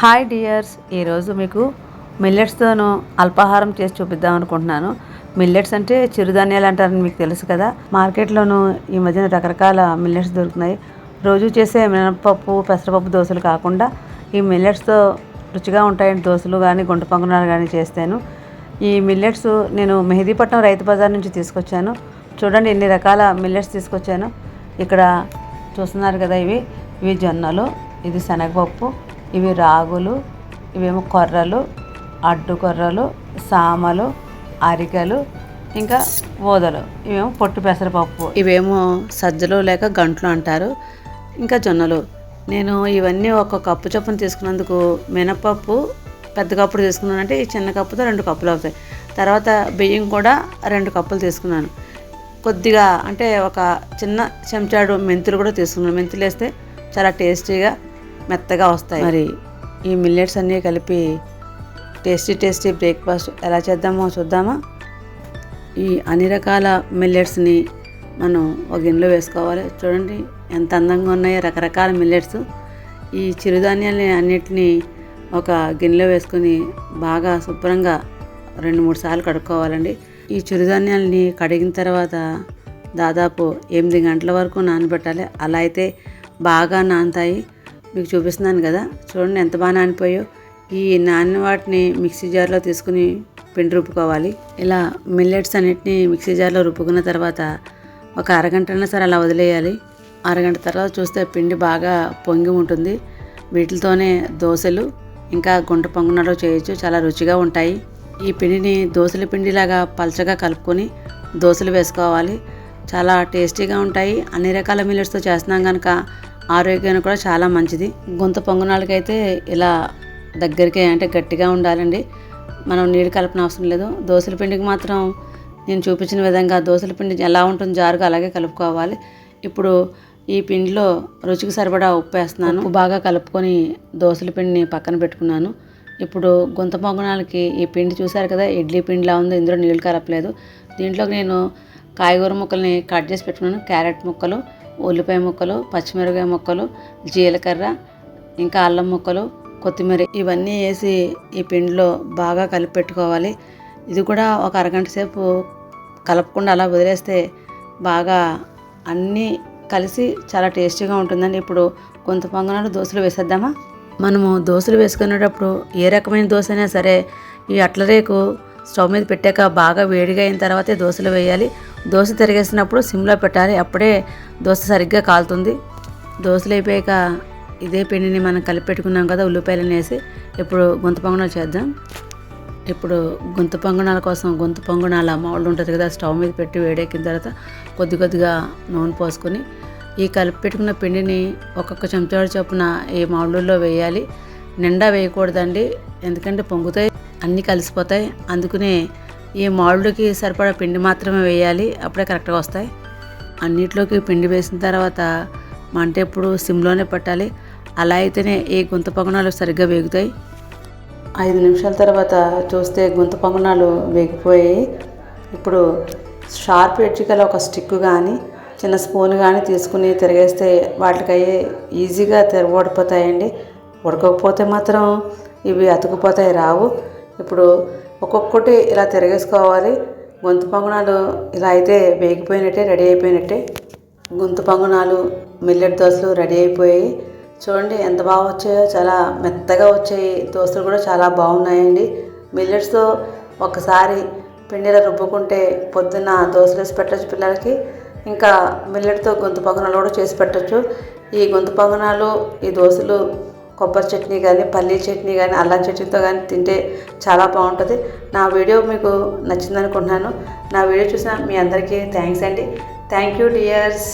Hi dears ఈరోజు మీకు మిల్లెట్స్తోను అల్పాహారం చేసి చూపిద్దాం అనుకుంటున్నాను. మిల్లెట్స్ అంటే చిరుధాన్యాలు అంటారని మీకు తెలుసు కదా. మార్కెట్లోనూ ఈ మధ్యన రకరకాల మిల్లెట్స్ దొరుకుతున్నాయి. రోజు చేసే మినపప్పు పెసరపప్పు దోశలు కాకుండా ఈ మిల్లెట్స్తో రుచిగా ఉంటాయని దోశలు కానీ గుంట పొంగనాలు కానీ చేస్తాను. ఈ మిల్లెట్స్ నేను మెహదీపట్నం రైతు బజార్ నుంచి తీసుకొచ్చాను. చూడండి ఎన్ని రకాల మిల్లెట్స్ తీసుకొచ్చాను. ఇక్కడ చూస్తున్నారు కదా ఇవి. ఇవి జొన్నలు ఇది శనగపప్పు ఇవి రాగులు ఇవేమో కొర్రలు అడ్డు కొర్రలు సామలు అరికలు ఇంకా ఓదలు. ఇవేమో పొట్టు పెసరపప్పు. ఇవేమో సజ్జలు లేక గంట్లు అంటారు. ఇంకా జొన్నలు. నేను ఇవన్నీ ఒక కప్పు చొప్పున తీసుకున్నందుకు మినపప్పు పెద్ద కప్పులు తీసుకున్నానంటే ఈ చిన్న కప్పుతో రెండు కప్పులు అవుతాయి. తర్వాత బియ్యం కూడా రెండు కప్పులు తీసుకున్నాను. కొద్దిగా అంటే ఒక చిన్న చెంచాడు మెంతులు కూడా తీసుకున్నాను. మెంతులు వేస్తే చాలా టేస్టీగా మెత్తగా వస్తాయి. మరి ఈ మిల్లెట్స్ అన్నీ కలిపి టేస్టీ టేస్టీ బ్రేక్ఫాస్ట్ ఎలా చేద్దామో చూద్దామా? ఈ అన్ని రకాల మిల్లెట్స్ని మనం ఒక గిన్నెలో వేసుకోవాలి. చూడండి ఎంత అందంగా ఉన్నాయో రకరకాల మిల్లెట్స్. ఈ చిరుధాన్యాలని అన్నిటినీ ఒక గిన్నెలో వేసుకొని బాగా శుభ్రంగా రెండు మూడు సార్లు కడుక్కోవాలండి. ఈ చిరుధాన్యాలని కడిగిన తర్వాత దాదాపు ఎనిమిది గంటల వరకు నానబెట్టాలి. అలా అయితే బాగా నానుతాయి. మీకు చూపిస్తున్నాను కదా. చూడండి ఎంత బాగా నానిపోయో. ఈ నానిన వాటిని మిక్సీ జార్లో తీసుకుని పిండి రుబ్బుకోవాలి. ఇలా మిల్లెట్స్ అన్నిటిని మిక్సీ జార్లో రుబ్బుకున్న తర్వాత ఒక అరగంటైనా సరే అలా వదిలేయాలి. అరగంట తర్వాత చూస్తే పిండి బాగా పొంగి ఉంటుంది. వీటితోనే దోశలు ఇంకా గుంట పొంగనాలు చేయొచ్చు. చాలా రుచిగా ఉంటాయి. ఈ పిండిని దోశల పిండిలాగా పల్చగా కలుపుకొని దోశలు వేసుకోవాలి. చాలా టేస్టీగా ఉంటాయి. అన్ని రకాల మిల్లెట్స్తో చేస్తున్నాం కనుక ఆరోగ్యానికి కూడా చాలా మంచిది. గుంత పొంగనాలకైతే ఇలా దగ్గరికి అంటే గట్టిగా ఉండాలండి. మనం నీళ్ళు కలపన అవసరం లేదు. దోశల పిండికి మాత్రం నేను చూపించిన విధంగా దోశల పిండి ఎలా ఉంటుంది జారుగా అలాగే కలుపుకోవాలి. ఇప్పుడు ఈ పిండిలో రుచికి సరిపడా ఉప్పు వేస్తున్నాను. ఉప్పు బాగా కలుపుకొని దోశల పిండిని పక్కన పెట్టుకున్నాను. ఇప్పుడు గుంత పొంగనాలకి ఈ పిండి చూశారు కదా ఇడ్లీ పిండిలా ఉంది ఇందులో నీళ్ళు కలపలేదు. దీంట్లోకి నేను కాయగూర ముక్కల్ని కట్ చేసి పెట్టుకున్నాను క్యారెట్ ముక్కలు. ఉల్లిపాయ ముక్కలు పచ్చిమిరపకాయ ముక్కలు జీలకర్ర ఇంకా అల్లం ముక్కలు కొత్తిమీర ఇవన్నీ వేసి ఈ పిండిలో బాగా కలిపి పెట్టుకోవాలి. ఇది కూడా ఒక అరగంట సేపు కలపకుండా అలా వదిలేస్తే బాగా అన్నీ కలిసి చాలా టేస్టీగా ఉంటుందండి. ఇప్పుడు కొంత పొంగనాలు దోశలు వేసేద్దామా? మనము దోశలు వేసుకునేటప్పుడు ఏ రకమైన దోశ అయినా సరే ఈ అట్ల రేకు స్టవ్ మీద పెట్టాక బాగా వేడిగా అయిన తర్వాతే దోశలు వేయాలి. దోశ తిరిగేసినప్పుడు సిమ్లో పెట్టాలి. అప్పుడే దోశ సరిగ్గా కాలుతుంది. దోశలు అయిపోయాక ఇదే పిండిని మనం కలిపి పెట్టుకున్నాం కదా ఉల్లిపాయలు వేసి. ఇప్పుడు గుంత పొంగనాలు చేద్దాం. ఇప్పుడు గుంత పొంగనాల కోసం గుంత పొంగనాల మౌల్డ్ ఉంటుంది కదా స్టవ్ మీద పెట్టి వేడెక్కిన తర్వాత కొద్ది కొద్దిగా నూనె పోసుకొని ఈ కలిపి పెట్టుకున్న పిండిని ఒక్కొక్క చెంచాడు చొప్పున ఈ మౌల్డ్లో వేయాలి. నిండా వేయకూడదండి ఎందుకంటే పొంగుతాయి అన్నీ కలిసిపోతాయి. అందుకనే ఈ మౌల్డ్కి సరిపడా పిండి మాత్రమే వేయాలి అప్పుడే కరెక్ట్గా వస్తాయి. అన్నిట్లోకి పిండి వేసిన తర్వాత మంట ఎప్పుడు సిమ్లోనే పెట్టాలి. అలా అయితేనే ఈ గుంత పొంగనాలు సరిగ్గా వేగుతాయి. ఐదు నిమిషాల తర్వాత చూస్తే గుంత పొంగనాలు వేగిపోయాయి. ఇప్పుడు షార్ప్ ఎడ్జ్ గల ఒక స్టిక్ కానీ చిన్న స్పూన్ కానీ తీసుకుని తిరిగేస్తే వాటికి అయ్యి ఈజీగా తెరవడిపోతాయండి ఉడకకపోతే మాత్రం ఇవి అతుకుపోతాయి రావు. ఇప్పుడు ఒక్కొక్కటి ఇలా తిరగేసుకోవాలి. గొంతు పొంగనాలు ఇలా అయితే వేగిపోయినట్టే రెడీ అయిపోయినట్టే. గొంతు పొంగనాలు మిల్లెట్ దోశలు రెడీ అయిపోయాయి. చూడండి ఎంత బాగా వచ్చాయో చాలా మెత్తగా వచ్చాయి. దోశలు కూడా చాలా బాగున్నాయండి. మిల్లెట్స్తో ఒకసారి పిండిలో రుబ్బుకుంటే పొద్దున్న దోశలు వేసి పెట్టచ్చు పిల్లలకి. ఇంకా మిల్లెట్తో గొంతు పొంగనాలు కూడా చేసి పెట్టచ్చు. ఈ గొంతు పొంగనాలు ఈ దోశలు కొబ్బరి చట్నీ కానీ పల్లీ చట్నీ కానీ అల్లం చట్నీతో కానీ తింటే చాలా బాగుంటుంది. నా వీడియో మీకు నచ్చిందనుకుంటున్నాను. నా వీడియో చూసిన మీ అందరికీ థ్యాంక్స్ అండి. Thank you dears